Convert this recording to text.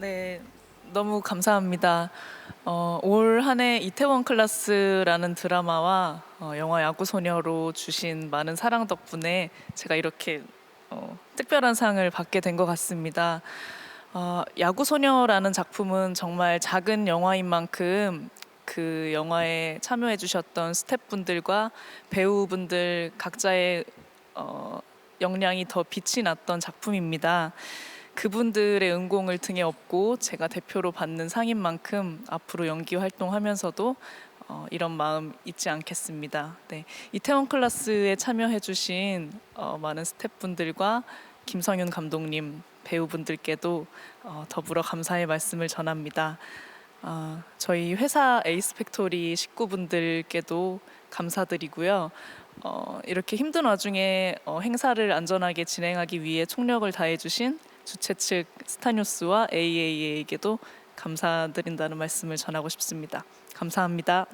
네, 너무 감사합니다. 어, 올 한 해 이태원 클라스라는 드라마와 어, 영화 야구 소녀로 주신 많은 사랑 덕분에 제가 이렇게 어, 특별한 상을 받게 된 것 같습니다. 어, 야구 소녀라는 작품은 정말 작은 영화인 만큼 그 영화에 참여해 주셨던 스태프분들과 배우분들 각자의 어, 역량이 더 빛이 났던 작품입니다. 그분들의 은공을 등에 업고 제가 대표로 받는 상인 만큼 앞으로 연기 활동하면서도 어, 이런 마음 잊지 않겠습니다. 네, 이태원 클라스에 참여해주신 어, 많은 스태프분들과 김성윤 감독님 배우분들께도 어, 더불어 감사의 말씀을 전합니다. 어, 저희 회사 에이스 팩토리 식구분들께도 감사드리고요. 어, 이렇게 힘든 와중에 어, 행사를 안전하게 진행하기 위해 총력을 다해주신 주최 측 스타뉴스와 AA에게도 감사드린다는 말씀을 전하고 싶습니다. 감사합니다.